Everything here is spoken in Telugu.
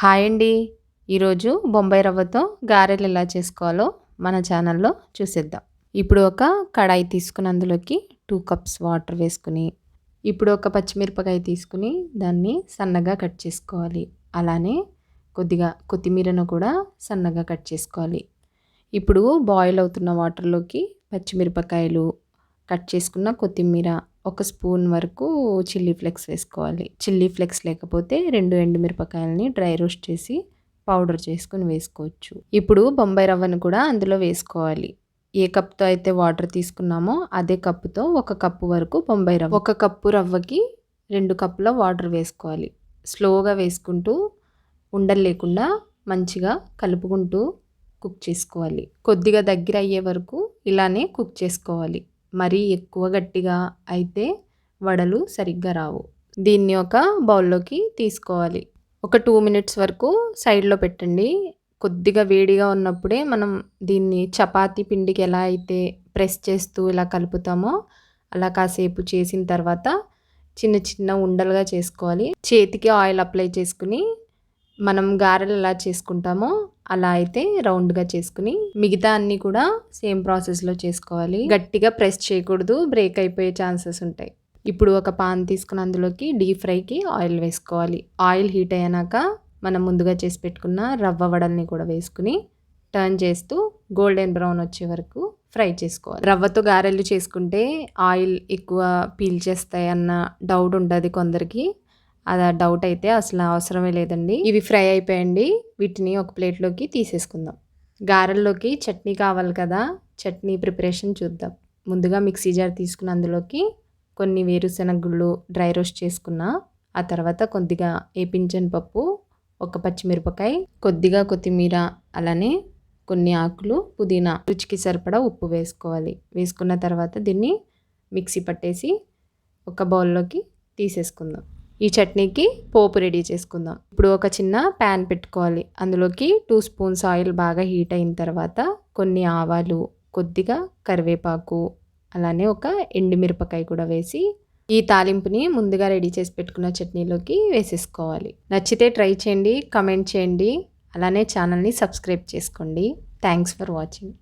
హాయ్ అండి. ఈరోజు బొంబాయి రవ్వతో గారెలు ఎలా చేసుకోవాలో మన ఛానల్లో చూసేద్దాం. ఇప్పుడు ఒక కడాయి తీసుకుని అందులోకి టూ కప్స్ వాటర్ వేసుకుని ఇప్పుడు ఒక పచ్చిమిరపకాయ తీసుకుని దాన్ని సన్నగా కట్ చేసుకోవాలి. అలానే కొద్దిగా కొత్తిమీరను కూడా సన్నగా కట్ చేసుకోవాలి. ఇప్పుడు బాయిల్ అవుతున్న వాటర్లోకి పచ్చిమిరపకాయలు కట్ చేసుకున్న కొత్తిమీర ఒక స్పూన్ వరకు చిల్లీ ఫ్లెక్స్ వేసుకోవాలి. చిల్లీ ఫ్లెక్స్ లేకపోతే రెండు ఎండుమిరపకాయలని డ్రై రోస్ట్ చేసి పౌడర్ చేసుకుని వేసుకోవచ్చు. ఇప్పుడు బొంబాయి రవ్వను కూడా అందులో వేసుకోవాలి. ఏ కప్తో అయితే వాటర్ తీసుకున్నామో అదే కప్పుతో ఒక కప్పు వరకు బొంబాయి రవ్వ. ఒక కప్పు రవ్వకి రెండు కప్పుల వాటర్ వేసుకోవాలి. స్లోగా వేసుకుంటూ ఉండలు లేకుండా మంచిగా కలుపుకుంటూ కుక్ చేసుకోవాలి. కొద్దిగా దగ్గర అయ్యే వరకు ఇలానే కుక్ చేసుకోవాలి. మరీ ఎక్కువ గట్టిగా అయితే వడలు సరిగ్గా రావు. దీన్ని ఒక బౌల్లోకి తీసుకోవాలి. ఒక టూ మినిట్స్ వరకు సైడ్లో పెట్టండి. కొద్దిగా వేడిగా ఉన్నప్పుడే మనం దీన్ని చపాతీ పిండికి ఎలా అయితే ప్రెస్ చేస్తూ ఇలా కలుపుతామో అలా కాసేపు చేసిన తర్వాత చిన్న చిన్న ఉండలుగా చేసుకోవాలి. చేతికి ఆయిల్ అప్లై చేసుకుని మనం గారెలు ఎలా చేసుకుంటామో అలా అయితే రౌండ్గా చేసుకుని మిగతా అన్నీ కూడా సేమ్ ప్రాసెస్లో చేసుకోవాలి. గట్టిగా ప్రెస్ చేయకూడదు బ్రేక్ అయిపోయే ఛాన్సెస్ ఉంటాయి. ఇప్పుడు ఒక పాన్ తీసుకుని అందులోకి డీప్ ఫ్రైకి ఆయిల్ వేసుకోవాలి. ఆయిల్ హీట్ అయ్యాక మనం ముందుగా చేసి పెట్టుకున్న రవ్వ వడల్ని కూడా వేసుకుని టర్న్ చేస్తూ గోల్డెన్ బ్రౌన్ వచ్చే వరకు ఫ్రై చేసుకోవాలి. రవ్వతో గారెలు చేసుకుంటే ఆయిల్ ఎక్కువ పీల్చేస్తాయి అన్న డౌట్ ఉంటుంది కొందరికి. అది డౌట్ అయితే అసలు అవసరమే లేదండి. ఇవి ఫ్రై అయిపోయండి. వీటిని ఒక ప్లేట్లోకి తీసేసుకుందాం. గారెల్లోకి చట్నీ కావాలి కదా చట్నీ ప్రిపరేషన్ చూద్దాం. ముందుగా మిక్సీ జార్ తీసుకున్న అందులోకి కొన్ని వేరుశెనగ గుళ్ళు డ్రై రోస్ట్ చేసుకున్న ఆ తర్వాత కొద్దిగా ఏపించన్ పప్పు ఒక పచ్చిమిరపకాయ కొద్దిగా కొత్తిమీర అలానే కొన్ని ఆకులు పుదీనా రుచికి సరిపడా ఉప్పు వేసుకోవాలి. వేసుకున్న తర్వాత దీన్ని మిక్సీ పట్టేసి ఒక బౌల్లోకి తీసేసుకుందాం. ఈ చట్నీకి పోపు రెడీ చేసుకుందాం. ఇప్పుడు ఒక చిన్న ప్యాన్ పెట్టుకోవాలి. అందులోకి టూ స్పూన్స్ ఆయిల్ బాగా హీట్ అయిన తర్వాత కొన్ని ఆవాలు కొద్దిగా కరివేపాకు అలానే ఒక ఎండుమిరపకాయ కూడా వేసి ఈ తాలింపుని ముందుగా రెడీ చేసి పెట్టుకున్న చట్నీలోకి వేసేసుకోవాలి. నచ్చితే ట్రై చేయండి కమెంట్ చేయండి అలానే ఛానల్ని సబ్స్క్రైబ్ చేసుకోండి. Thanks for watching.